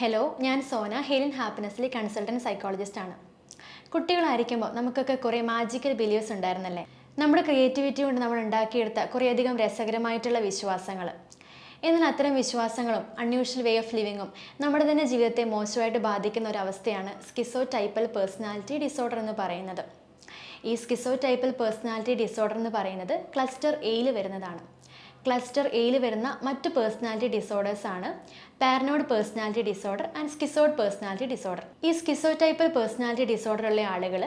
Hello ഞാൻ സോന ഹെലിൻ ഹാപ്പിനെസ്സിലെ consultant psychologist ആണ്. കുട്ടികളായിരിക്കുമ്പോൾ നമുക്കൊക്കെ കുറേ മാജിക്കൽ ബിലീവ്സ് ഉണ്ടായിരുന്നല്ലേ? നമ്മുടെ ക്രിയേറ്റിവിറ്റി കൊണ്ട് നമ്മൾ ഉണ്ടാക്കിയെടുത്ത കുറേയധികം രസകരമായിട്ടുള്ള വിശ്വാസങ്ങൾ. എന്നാൽ അത്തരം വിശ്വാസങ്ങളും അൺയൂഷ്വൽ വേ ഓഫ് ലിവിങ്ങും നമ്മുടെ തന്നെ ജീവിതത്തെ മോശമായിട്ട് ബാധിക്കുന്ന ഒരു അവസ്ഥയാണ് സ്കിസോ ടൈപ്പൽ പേഴ്സണാലിറ്റി ഡിസോർഡർ എന്ന് പറയുന്നത്. ഈ സ്കിസോ ടൈപ്പൽ പേഴ്സണാലിറ്റി ഡിസോർഡർ എന്ന് പറയുന്നത് ക്ലസ്റ്റർ എയിൽ വരുന്നതാണ്. ക്ലസ്റ്റർ എയിൽ വരുന്ന മറ്റ് പേഴ്സണാലിറ്റി ഡിസോർഡേഴ്സ് ആണ് paranoid personality disorder and schizoid personality disorder ഈ സ്കിസോ ടൈപ്പ് പേഴ്സണാലിറ്റി ഡിസോർഡർ ഉള്ള ആളുകൾ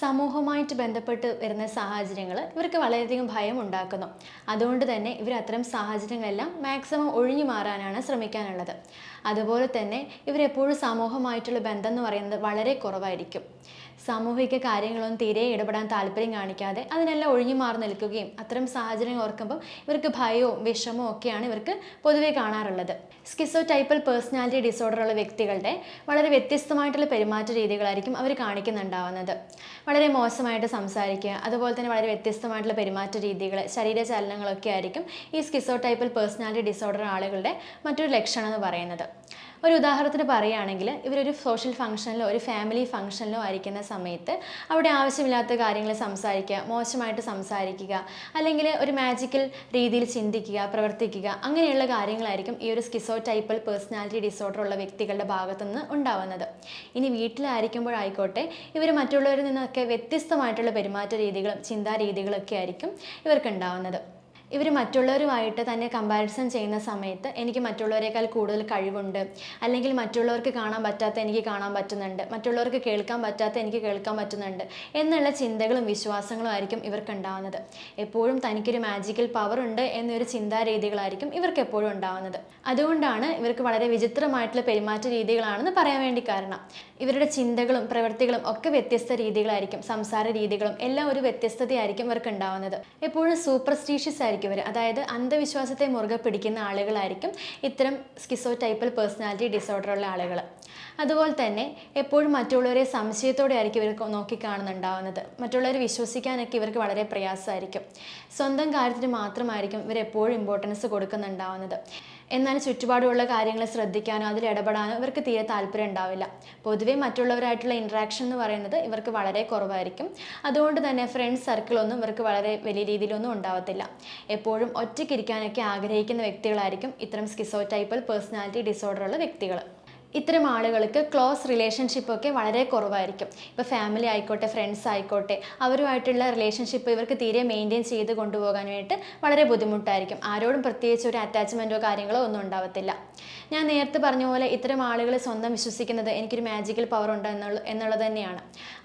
സമൂഹവുമായിട്ട് ബന്ധപ്പെട്ട് വരുന്ന സാഹചര്യങ്ങൾ ഇവർക്ക് വളരെയധികം ഭയം ഉണ്ടാക്കുന്നു. അതുകൊണ്ട് തന്നെ ഇവർ അത്തരം സാഹചര്യങ്ങളെല്ലാം മാക്സിമം ഒഴിഞ്ഞു മാറാനാണ് ശ്രമിക്കാനുള്ളത്. അതുപോലെ തന്നെ ഇവരെപ്പോഴും സമൂഹമായിട്ടുള്ള ബന്ധം എന്ന് പറയുന്നത് വളരെ കുറവായിരിക്കും. സാമൂഹിക കാര്യങ്ങളൊന്നും തീരെ ഇടപെടാൻ താല്പര്യം കാണിക്കാതെ അതിനെല്ലാം ഒഴിഞ്ഞു മാറി നിൽക്കുകയും അത്തരം സാഹചര്യം ഓർക്കുമ്പോൾ ഇവർക്ക് ഭയവും വിഷമവും ഒക്കെയാണ് ഇവർക്ക് പൊതുവെ കാണാറുള്ളത്. സ്കിസോ ടൈപ്പൽ പേഴ്സണാലിറ്റി ഡിസോർഡർ ഉള്ള വ്യക്തികളുടെ വളരെ വ്യത്യസ്തമായിട്ടുള്ള പെരുമാറ്റ രീതികളായിരിക്കും അവർ കാണിക്കുന്നുണ്ടാവുന്നത്. വളരെ മോശമായിട്ട് സംസാരിക്കുക അതുപോലെ തന്നെ വളരെ വ്യത്യസ്തമായിട്ടുള്ള പെരുമാറ്റ രീതികൾ ശരീര ചലനങ്ങളൊക്കെ ആയിരിക്കും ഈ സ്കിസോ ടൈപ്പൽ പേഴ്സണാലിറ്റി ഡിസോർഡർ ആളുകളുടെ മറ്റൊരു ലക്ഷണം എന്ന് പറയുന്നത്. ഒരു ഉദാഹരണത്തിന് പറയുകയാണെങ്കിൽ ഇവരൊരു സോഷ്യൽ ഫംഗ്ഷനിലോ ഒരു ഫാമിലി ഫംഗ്ഷനിലോ ആയിരിക്കുന്ന സമയത്ത് അവിടെ ആവശ്യമില്ലാത്ത കാര്യങ്ങൾ സംസാരിക്കുക മോശമായിട്ട് സംസാരിക്കുക അല്ലെങ്കിൽ ഒരു മാജിക്കൽ രീതിയിൽ ചിന്തിക്കുക പ്രവർത്തിക്കുക അങ്ങനെയുള്ള കാര്യങ്ങളായിരിക്കും ഈ ഒരു സ്കിസോ ടൈപ്പൽ പേഴ്സണാലിറ്റി ഡിസോർഡർ ഉള്ള വ്യക്തികളുടെ ഭാഗത്തുനിന്ന് ഉണ്ടാവുന്നത്. ഇനി വീട്ടിലായിരിക്കുമ്പോഴായിക്കോട്ടെ ഇവർ മറ്റുള്ളവരിൽ നിന്നൊക്കെ വ്യത്യസ്തമായിട്ടുള്ള പെരുമാറ്റ രീതികളും ചിന്താ രീതികളൊക്കെ ആയിരിക്കും ഇവർക്ക് ഉണ്ടാവുന്നത് ഇവർ മറ്റുള്ളവരുമായിട്ട് തന്നെ കമ്പാരിസൺ ചെയ്യുന്ന സമയത്ത് എനിക്ക് മറ്റുള്ളവരെക്കാൾ കൂടുതൽ കഴിവുണ്ട്. അല്ലെങ്കിൽ മറ്റുള്ളവർക്ക് കാണാൻ പറ്റാത്ത എനിക്ക് കാണാൻ പറ്റുന്നുണ്ട്. മറ്റുള്ളവർക്ക് കേൾക്കാൻ പറ്റാത്ത എനിക്ക് കേൾക്കാൻ പറ്റുന്നുണ്ട് എന്നുള്ള ചിന്തകളും വിശ്വാസങ്ങളും ആയിരിക്കും ഇവർക്ക് ഉണ്ടാവുന്നത്. എപ്പോഴും തനിക്കൊരു മാജിക്കൽ പവർ ഉണ്ട് എന്നൊരു ചിന്താരീതികളായിരിക്കും ഇവർക്ക് എപ്പോഴും ഉണ്ടാവുന്നത്. അതുകൊണ്ടാണ് ഇവർക്ക് വളരെ വിചിത്രമായിട്ടുള്ള പെരുമാറ്റ രീതികളാണെന്ന് പറയാൻ വേണ്ടി കാരണം. ഇവരുടെ ചിന്തകളും പ്രവൃത്തികളും ഒക്കെ വ്യത്യസ്ത രീതികളായിരിക്കും. സംസാര രീതികളും എല്ലാം ഒരു വ്യത്യസ്തതയായിരിക്കും ഇവർക്ക് ഉണ്ടാവുന്നത്. എപ്പോഴും സൂപ്പർസ്റ്റീഷ്യസ് ആയിരിക്കും ഇവർ അതായത് അന്ധവിശ്വാസത്തെ മുറുകെ പിടിക്കുന്ന ആളുകളായിരിക്കും ഇത്തരം സ്കിസോ ടൈപ്പൽ പേഴ്സണാലിറ്റി ഡിസോർഡർ ഉള്ള ആളുകൾ അതുപോലെ തന്നെ എപ്പോഴും മറ്റുള്ളവരെ സംശയത്തോടെ ആയിരിക്കും ഇവർ നോക്കിക്കാണുന്നുണ്ടാവുന്നത് മറ്റുള്ളവരെ വിശ്വസിക്കാനൊക്കെ ഇവർക്ക് വളരെ പ്രയാസമായിരിക്കും. സ്വന്തം കാര്യത്തിന് മാത്രമായിരിക്കും ഇവർ എപ്പോഴും ഇമ്പോർട്ടൻസ് കൊടുക്കുന്നുണ്ടാവുന്നത്. എന്നാൽ ചുറ്റുപാടുമുള്ള കാര്യങ്ങൾ ശ്രദ്ധിക്കാനോ അതിൽ ഇടപെടാനോ ഇവർക്ക് തീരെ താല്പര്യം ഉണ്ടാവില്ല. പൊതുവേ മറ്റുള്ളവരായിട്ടുള്ള ഇൻട്രാക്ഷൻ എന്ന് പറയുന്നത് ഇവർക്ക് വളരെ കുറവായിരിക്കും. അതുകൊണ്ട് തന്നെ ഫ്രണ്ട്സ് സർക്കിളൊന്നും ഇവർക്ക് വളരെ വലിയ രീതിയിലൊന്നും ഉണ്ടാവത്തില്ല. എപ്പോഴും ഒറ്റയ്ക്കിരിക്കാനൊക്കെ ആഗ്രഹിക്കുന്ന വ്യക്തികളായിരിക്കും ഇത്തരം സ്കിസോ ടൈപ്പൽ പേഴ്സണാലിറ്റി ഡിസോർഡർ ഉള്ള വ്യക്തികൾ. ഇത്തരം ആളുകൾക്ക് ക്ലോസ് റിലേഷൻഷിപ്പ് ഒക്കെ വളരെ കുറവായിരിക്കും. ഇപ്പോൾ ഫാമിലി ആയിക്കോട്ടെ ഫ്രണ്ട്സ് ആയിക്കോട്ടെ അവരുമായിട്ടുള്ള റിലേഷൻഷിപ്പ് ഇവർക്ക് തീരെ മെയിന്റെയിൻ ചെയ്ത് കൊണ്ടുപോകാനായിട്ട് വളരെ ബുദ്ധിമുട്ടായിരിക്കും. ആരോടും പ്രത്യേകിച്ച് ഒരു അറ്റാച്ച്മെന്റോ കാര്യങ്ങളോ ഒന്നും ഉണ്ടാവത്തില്ല. ഞാൻ നേരത്തെ പറഞ്ഞ പോലെ ഇത്തരം ആളുകൾ സ്വന്തം വിശ്വസിക്കുന്നത് എനിക്കൊരു മാജിക്കൽ പവർ ഉണ്ട് എന്നുള്ള എന്നുള്ളത് തന്നെയാണ്.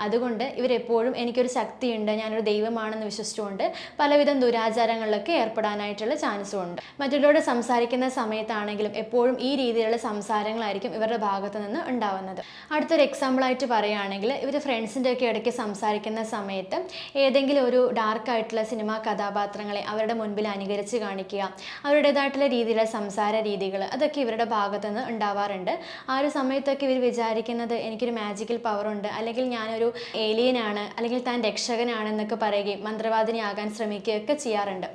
അതുകൊണ്ട് ഇവരെപ്പോഴും എനിക്കൊരു ശക്തിയുണ്ട് ഞാനൊരു ദൈവമാണെന്ന് വിശ്വസിച്ചുകൊണ്ട് പലവിധം ദുരാചാരങ്ങളിലൊക്കെ ഏർപ്പെടാനായിട്ടുള്ള ചാൻസും ഉണ്ട്. മറ്റുള്ളവരോട് സംസാരിക്കുന്ന സമയത്താണെങ്കിലും എപ്പോഴും ഈ രീതിയിലുള്ള സംസാരങ്ങളായിരിക്കും ഇവരുടെ ഭാഗത്ത് നിന്ന് ഉണ്ടാവുന്നത്. അടുത്തൊരു എക്സാമ്പിളായിട്ട് പറയുകയാണെങ്കിൽ ഇവർ ഫ്രണ്ട്സിന്റെ ഒക്കെ ഇടയ്ക്ക് സംസാരിക്കുന്ന സമയത്ത് ഏതെങ്കിലും ഒരു ഡാർക്കായിട്ടുള്ള സിനിമാ കഥാപാത്രങ്ങളെ അവരുടെ മുൻപിൽ അനുകരിച്ച് കാണിക്കുക അവരുടേതായിട്ടുള്ള രീതിയിലുള്ള സംസാര രീതികൾ അതൊക്കെ ഇവരുടെ ഭാഗത്ത് നിന്ന് ഉണ്ടാവാറുണ്ട്. ആ ഒരു സമയത്തൊക്കെ ഇവർ വിചാരിക്കുന്നത് എനിക്കൊരു മാജിക്കൽ പവറുണ്ട് അല്ലെങ്കിൽ ഞാനൊരു ഏലിയനാണ് അല്ലെങ്കിൽ താൻ രക്ഷകനാണെന്നൊക്കെ പറയുകയും മന്ത്രവാദിനിയാകാൻ ശ്രമിക്കുകയൊക്കെ ചെയ്യാറുണ്ട്.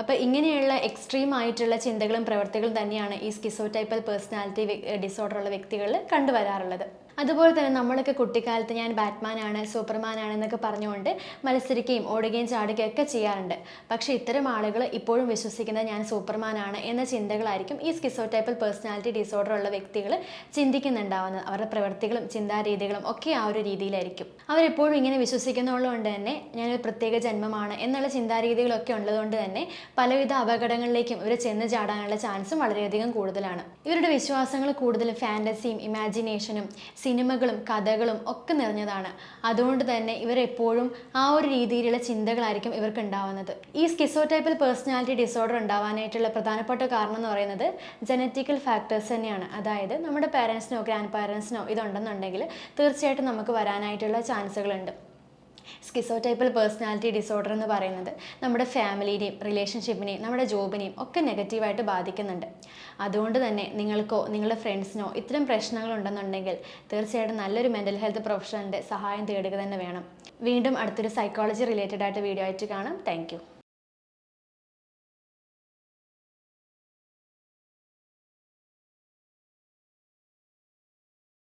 അപ്പോൾ ഇങ്ങനെയുള്ള എക്സ്ട്രീം ആയിട്ടുള്ള ചിന്തകളും പ്രവൃത്തികളും തന്നെയാണ് ഈ സ്കിസോ ടൈപ്പൽ പേഴ്സണാലിറ്റി ഡിസോർഡർ ഉള്ള വ്യക്തികളിൽ കണ്ടുവരാറുള്ളത്. അതുപോലെ തന്നെ നമ്മളൊക്കെ കുട്ടിക്കാലത്ത് ഞാൻ ബാറ്റ്മാനാണ് സൂപ്പർമാനാണ് എന്നൊക്കെ പറഞ്ഞുകൊണ്ട് മത്സരിക്കുകയും ഓടുകയും ചാടുകയും ഒക്കെ ചെയ്യാറുണ്ട്. പക്ഷേ ഇത്തരം ആളുകൾ ഇപ്പോഴും വിശ്വസിക്കുന്നത് ഞാൻ സൂപ്പർമാനാണ് എന്ന ചിന്തകളായിരിക്കും ഈ സ്കിസോ ടൈപ്പിൽ പേഴ്സണാലിറ്റി ഡിസോർഡർ ഉള്ള വ്യക്തികൾ ചിന്തിക്കുന്നുണ്ടാവുന്നത്. അവരുടെ പ്രവൃത്തികളും ചിന്താരീതികളും ഒക്കെ ആ ഒരു രീതിയിലായിരിക്കും. അവരെപ്പോഴും ഇങ്ങനെ വിശ്വസിക്കുന്നുള്ളതുകൊണ്ട് തന്നെ ഞാനൊരു പ്രത്യേക ജന്മമാണ് എന്നുള്ള ചിന്താരീതികളൊക്കെ ഉള്ളതുകൊണ്ട് തന്നെ പലവിധ അപകടങ്ങളിലേക്കും ഇവർ ചെന്ന് ചാടാനുള്ള ചാൻസും വളരെയധികം കൂടുതലാണ്. ഇവരുടെ വിശ്വാസങ്ങൾ കൂടുതലും ഫാന്റസിയും ഇമാജിനേഷനും സിനിമകളും കഥകളും ഒക്കെ നിറഞ്ഞതാണ്. അതുകൊണ്ട് തന്നെ ഇവരെപ്പോഴും ആ ഒരു രീതിയിലുള്ള ചിന്തകളായിരിക്കും ഇവർക്ക് ഉണ്ടാവുന്നത് ഈ സ്കിസോ ടൈപ്പിൽ പേഴ്സണാലിറ്റി ഡിസോർഡർ ഉണ്ടാവാനായിട്ടുള്ള പ്രധാനപ്പെട്ട കാരണം എന്ന് പറയുന്നത് ജനറ്റിക്കൽ ഫാക്ടേഴ്സ് തന്നെയാണ്. അതായത് നമ്മുടെ പേരൻസിനോ ഗ്രാൻഡ് പാരൻസിനോ ഇതുണ്ടെന്നുണ്ടെങ്കിൽ തീർച്ചയായിട്ടും നമുക്ക് വരാനായിട്ടുള്ള ചാൻസുകളുണ്ട് സ്കിസോ ടൈപ്പൽ പേഴ്സണാലിറ്റി ഡിസോർഡർ എന്ന് പറയുന്നത് നമ്മുടെ ഫാമിലിയെയും റിലേഷൻഷിപ്പിനെയും നമ്മുടെ ജോബിനെയും ഒക്കെ നെഗറ്റീവായിട്ട് ബാധിക്കുന്നുണ്ട്. അതുകൊണ്ട് തന്നെ നിങ്ങൾക്കോ നിങ്ങളുടെ ഫ്രണ്ട്സിനോ ഇത്തരം പ്രശ്നങ്ങൾ ഉണ്ടെന്നുണ്ടെങ്കിൽ തീർച്ചയായിട്ടും നല്ലൊരു മെന്റൽ ഹെൽത്ത് പ്രൊഫഷണലിന്റെ സഹായം തേടുക തന്നെ വേണം. വീണ്ടും അടുത്തൊരു സൈക്കോളജി റിലേറ്റഡ് ആയിട്ട് വീഡിയോ ആയിട്ട് കാണാം. താങ്ക്